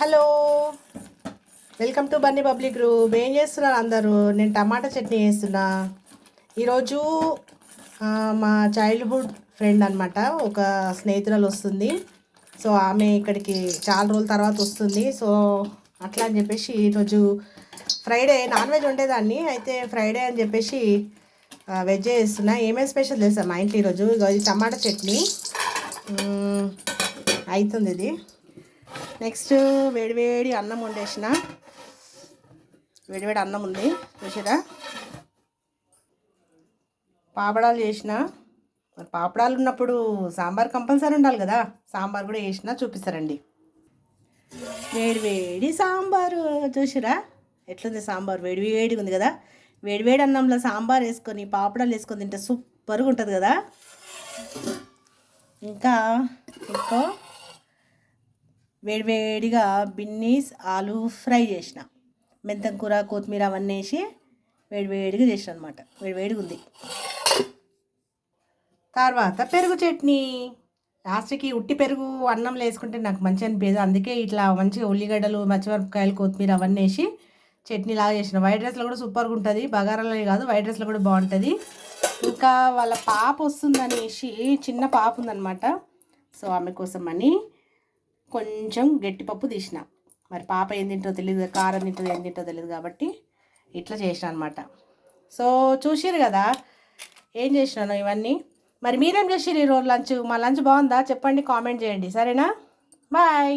Hello. Welcome to Bunny public group ఏం చేస్తున్నారు అందరూ? నేను టమాటా చట్నీ చేస్తున్నా. ఈరోజు మా చైల్డ్హుడ్ ఫ్రెండ్ అనమాట ఒక స్నేహితురాలు వస్తుంది. సో ఆమె ఇక్కడికి చాలా రోజుల తర్వాత వస్తుంది. సో అట్లా అని చెప్పేసి ఈరోజు ఫ్రైడే నాన్ వెజ్ ఉండేదాన్ని అయితే ఫ్రైడే అని చెప్పేసి వెజ్ చేస్తున్నా. ఏమేమి స్పెషల్ చేస్తాం మా ఇంట్లో ఈరోజు? ఇది టమాటా చట్నీ. అవుతుంది ఇది. నెక్స్ట్ వేడివేడి అన్నం వండేసిన. వేడివేడి అన్నం ఉంది చూసారా? పాపడాలు చేసిన. మరి పాపడాలు ఉన్నప్పుడు సాంబార్ కంపల్సరీ ఉండాలి కదా? సాంబార్ కూడా వేసినా చూపిస్తారండి. వేడి వేడి సాంబారు చూసిరా? ఎట్లుంది సాంబార్? వేడి వేడిగా ఉంది కదా? వేడి వేడి అన్నంలో సాంబార్ వేసుకొని పాపడాలు వేసుకొని తింటే సూపర్గా ఉంటుంది కదా? ఇంకా ఇంకో వేడివేడిగా బిన్నీస్ ఆలు ఫ్రై చేసిన. మెంతం కూర కొత్తిమీర అవన్నీ వేసి వేడివేడిగా చేసిన అనమాట వేడివేడిగా ఉంది తర్వాత పెరుగు చట్నీ. లాస్ట్కి ఉట్టి పెరుగు అన్నంలో వేసుకుంటే నాకు మంచి అనిపించదు అందుకే ఇట్లా మంచిగా ఉల్లిగడ్డలు మచ్చిమిరపకాయలు కొత్తిమీర అవన్నీ వేసి చట్నీ లాగా చేసిన. వైట్ రైస్లో కూడా సూపర్గా ఉంటుంది. బగారాలో కాదు వైట్ రైస్లో కూడా బాగుంటుంది. ఇంకా వాళ్ళ పాప వస్తుందనేసి చిన్న పాప ఉందన్నమాట సో ఆమె కోసం అని కొంచెం గట్టిపప్పు తీసిన. మరి పాప ఏం తింటో తెలియదు కారం తింటుందో ఏం తింటో తెలియదు కాబట్టి ఇట్లా చేసిన అనమాట సో చూసిరు కదా ఏం చేసినాను ఇవన్నీ? మరి మీరేం చేసిరు ఈరోజు లంచ్? మా లంచ్ బాగుందా? చెప్పండి కామెంట్ చేయండి. సరేనా? బాయ్!